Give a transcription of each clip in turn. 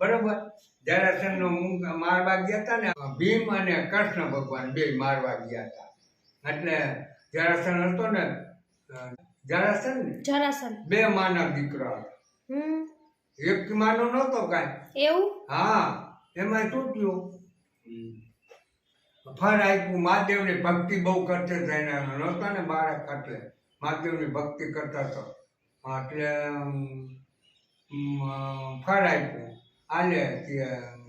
બરોબર? જરાસન નો મારવા ગયા હતા ને ભીમ અને કૃષ્ણ ભગવાન બે મારવા ગયા હતા. એટલે જરાસન હતો ને જરાસન જરાસન. બે માના દીકરો હતો. એક માનો નતો કાંઈ. એવું? હા એમાં શું થયું ફળ આપ્યું મહાદેવની ભક્તિ બહુ કરતો હતા એના નહોતા ને બાળક એટલે મહાદેવની ભક્તિ કરતા હતો. એટલે ફળ આપ્યું આને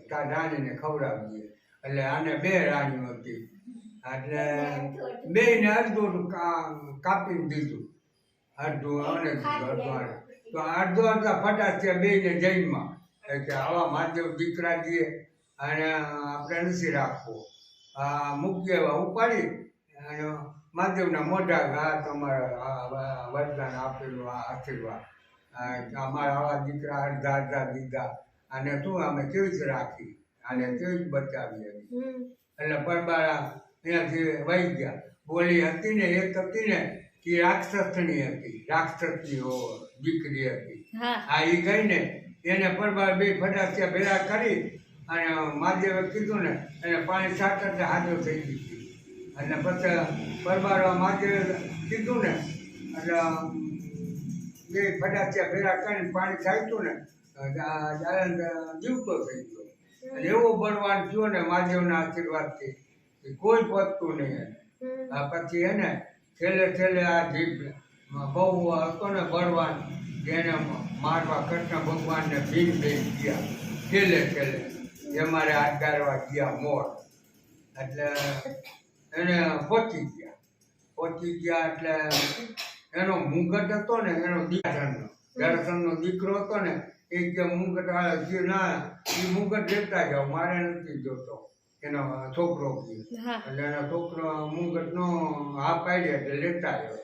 તાર રાણીને ખવડાવીએ. એટલે આને બે રાણીઓ હતી. એટલે બે ને અડધું કાપી દીધું. અડધું અને અડધું તો અડધો અડધા ફટાશ થયા, બે ને જૈનમાં કે આવા મહાદેવ દીકરા દઈએ અને આપણે નથી રાખવું. આ મૂકી એવા ઉપાડી. અને મહાદેવના મોઢા ઘા તમારા વરદાન આપેલું, આ આશીર્વાદ. અમારા આવા દીકરા અડધા અડધા દીધા અને શું અમે કેવી જ રાખી? અને કેવી જ બચાવી એટલે પરબારા અહીંયાથી વહી ગયા. બોલી હતી ને એક હતી ને એ રાક્ષસની હતી રાક્ષસની દીકરી હતી. હા. આ એ ગઈ ને એને પરબાર બે ફટાકિયા ભેગા કરી અને મહાદેવે કીધું ને એને પાણી સાત એટલે હાજો થઈ ગઈ. હતી અને પછી પરબાર મહાદેવે કીધું ને એટલે બે ફટાકિયા ભેરા કરીને પાણી છાંટ્યું ને જાલંદ જીવતો થઈ ગયો. અને એવો બળવાન થયો ને મહાદેવના આશીર્વાદથી કે કોઈ પતતું નહીં આ પછી એને છેલ્લે છેલ્લે આ જીભ બહુ હતો ને બળવાન જેને મારવા કૃષ્ણ ભગવાનને ભીમ ભીમ ગયા. છેલ્લે છેલ્લે એ મારે આગારવા ગયા મોર. એટલે એને પહોંચી ગયા. પહોંચી ગયા એટલે એનો મુગટ હતો ને એનો દીકરાનો. દર્શનનો દીકરો હતો ને એ કે મુગટ કે ના એ મુગટ લેતા જાઓ મારે નથી જોતો. એનો છોકરો એટલે એનો છોકરો મુગટનો હા પાડ્યો એટલે લેતા આવ્યો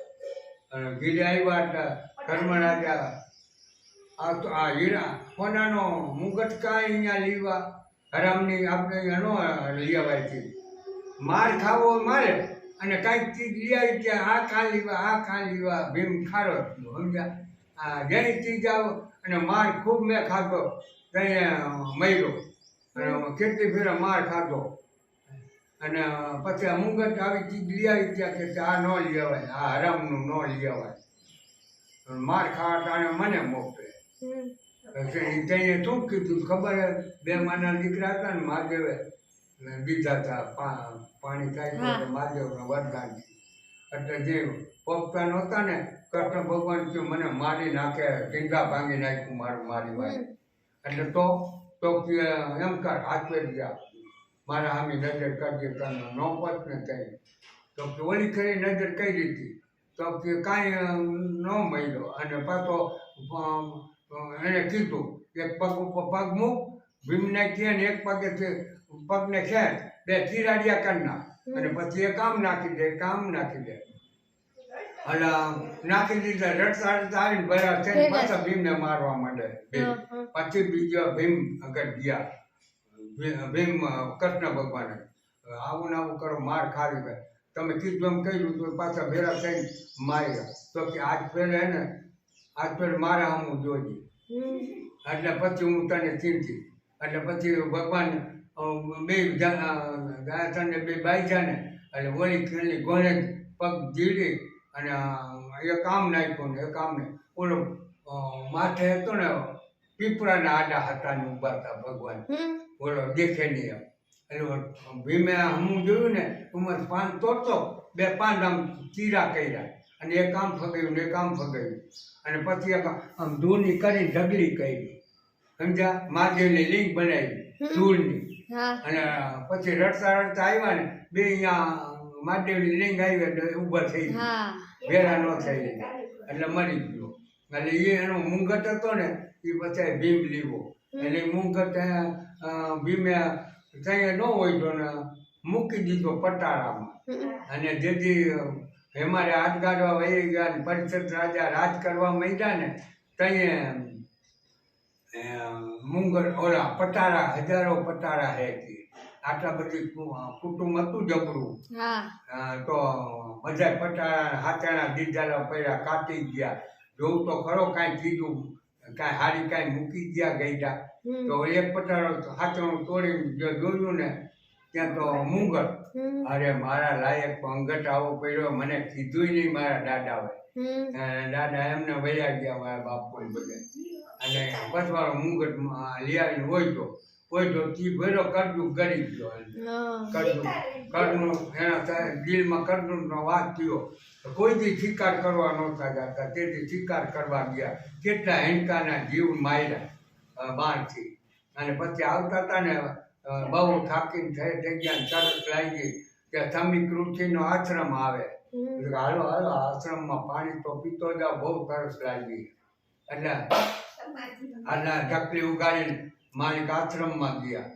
અને ઘીરે આવ્યા એટલે ઘરમાં ગયા આ તો આ હીરા સોનાનો મુગટ કાંઈ અહીંયા લીવા? હરામની આપણે એનો લેવાય છે. માર ખાવો મારે. અને કાંઈક ચીજ લઈ આવી ત્યાં આ ખા લીવા આ ખા લીવા ભીમ ખારો થયો સમજ્યા? આ જેની ચીજ આવો. અને માર ખૂબ મેં ખાધો ત્યાં મર્યો અને કેટલી ફેરા માર ખાધો. અને પછી આ મુંગટ આવી ચીજ લઈ આવી ત્યાં કે આ ન લઈ અવાય આ હરામનું ન લઈ અવાય. માર ખાવા ટાણે મને મોકલે. તેને શું કીધું ખબર? બે માના દીકરા હતા ને મહાદેવે દીધા હતા પા- પાણી. તો મહાદેવના વરદાન એટલે જે પોપતા નહોતા ને કૃષ્ણ ભગવાન કે મને મારી નાખે ટીંગા ભાંગી નાખ્યું મારું મારી વાય એટલે તો તો એમ કર હાથે ગયા મારા સામે નજર કરજે તને નો પત ને કઈ. તો ઓલી ખરી નજર કઈ રીતે તો કે કાંઈ ન મળ્યો. અને પાછો એને કીધું એક પગ ઉપર પગ મૂક ભીમને કહે ને એક પગેથી પગને ખેર બે ચીરાડિયા કરી નાખ અને પછી એ કામ નાખી દે કામ નાખી દે. અલા નાખી દીધા રડતા રડતા આવીને ભર્યા છે પાછા ભીમને મારવા માંડે. હા, હા. પછી બીજો ભીમ આગળ ગયા. ભીમ કૃષ્ણ ભગવાને. આવું ને આવું કરો માર ખાવી ગઈ તમે કીધું એમ કહ્યું તો પાછા ભેરા થઈને માર્યા. તો કે આજ પહેલે હે ને આજ પેલે મારા હમું જોજે. એટલે પછી હું તને ચીંધી એટલે પછી ભગવાન બે ને બે બાઈ ને એટલે ઓલી ખેલી ગોને પગ જીડી અને એ કામ નાખ્યો ને એ કામ ને. ઓલો માથે હતો ને પીપળાના આડા હતા ને ઊભા હતા ભગવાન. ઓલો દેખે નહીં એમ. એટલે ભીમે હું જોયું ને ઉમર પાન તોડતો બે પાન આમ ચીરા કર્યા. અને એ કામ ફગાયું ને એ કામ ફગાયું. અને પછી આમ ધૂળની કરી ઢગલી કરી. સમજ્યા? મહાદેવની લીંક બનાવી. ધૂળની. અને પછી રડતા રડતા આવ્યા ને બે અહીંયા મહાદેવની લિંગ આવી એટલે ઊભા થઈ ભેરા ન થઈ એટલે મરી ગયો. એટલે એ એનો મુંગટ હતો ને એ પછી ભીમ લીવો એટલે મુંગટ ભીમે ત્યાં ન હોય તો ને મૂકી દીધો પટારામાં. અને જેથી હેમારે હાથ કાઢવા વહી ગયા ને પરિષદ રાજા રાજ કરવા માંડ્યા ને ત્યાં મુંગર ઓલા પટારા હજારો પટારા હે આટલા બધી કુટુંબ હતું જબરું તો બધા પટારા હાથાના દીધાલા પડ્યા કાપી ગયા. જોઉં તો ખરો કાંઈ કીધું કાંઈ હારી કાંઈ મૂકી ગયા ગઈડા તો એક પટારો હાથણું તોડીને જો જોયું ને ત્યાં તો મુંગર અરે મારા લાયક અંગત આવો પડ્યો મને કીધું નહીં મારા દાદાએ હમ. દાદા એમને વૈયા ગયા મારા બાપુ બધે. અને પછવાળો મુંગટ લઈ તો હોય તો તી ભર્યો કરડું ગળી ગયો કરડું કરડું એના દિલમાં કરડુંનો વાત થયો. કોઈ દી શિકાર કરવા નહોતા જતા તેથી શિકાર કરવા ગયા. કેટલા હેંડકાના જીવ માર્યા બાણથી અને પછી આવતા હતા ને બહુ થાકીને થઈ થઈ ગયા ને તરસ લાગી કે સમી કૃષિનો આશ્રમ આવે. હાલો હાલો હાલો આશ્રમમાં પાણી તો પીતો જાઓ બહુ તરસ લાગી એટલે આટલા ચકલી ઉગાડીને માલિક આશ્રમમાં ગયા.